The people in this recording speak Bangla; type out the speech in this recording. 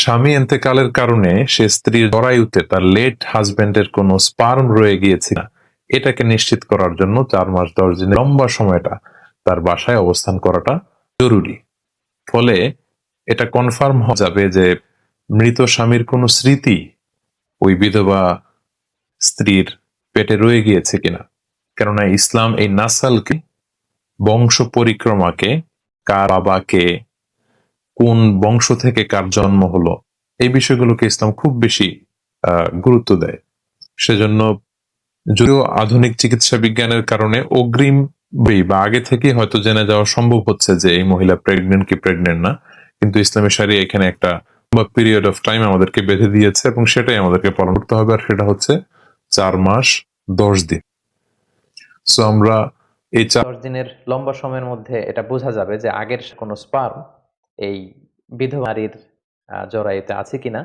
স্বামী এন্তেকালের কারণে সে স্ত্রীর জরায়ুতে তার লেট হাজবেন্ডের কোনো স্পার্ম রয়ে গিয়েছে না। এটাকে নিশ্চিত করার জন্য চার মাস দশ দিনের লম্বা সময়টা তার বাসায় অবস্থান করাটা জরুরি। ফলে এটা কনফার্ম হয়ে যাবে যে মৃত স্বামীর কোনো স্মৃতি ওই বিধবা স্ত্রীর পেটে রয়ে গিয়েছে কিনা। কেননা ইসলাম এই নাসালকে বংশ পরিক্রমাকে, কার বাবাকে কোন বংশ থেকে কার জন্ম হলো, এই বিষয়গুলোকে ইসলাম খুব বেশি গুরুত্ব দেয়। সেজন্য যদিও আধুনিক চিকিৎসা বিজ্ঞানের কারণে অগ্রিম বা আগে থেকে হয়তো জেনে যাওয়া সম্ভব হচ্ছে যে এই মহিলা প্রেগনেন্ট কি প্রেগনেন্ট না, কিন্তু ইসলামের সারি এখানে একটা বা পিরিয়ড অফ টাইম আমাদেরকে বেঁধে দিয়েছে এবং সেটাই আমাদেরকে পালন করতে হবে, আর সেটা হচ্ছে চার মাস, দশ দিন। সো আমরা এই চার দিনের লম্বা সময়ের মধ্যে এটা বোঝা যাবে যে আগের কোনো স্পার্ম এই বিধবা নারীর জরায়ুতে আছে কিনা?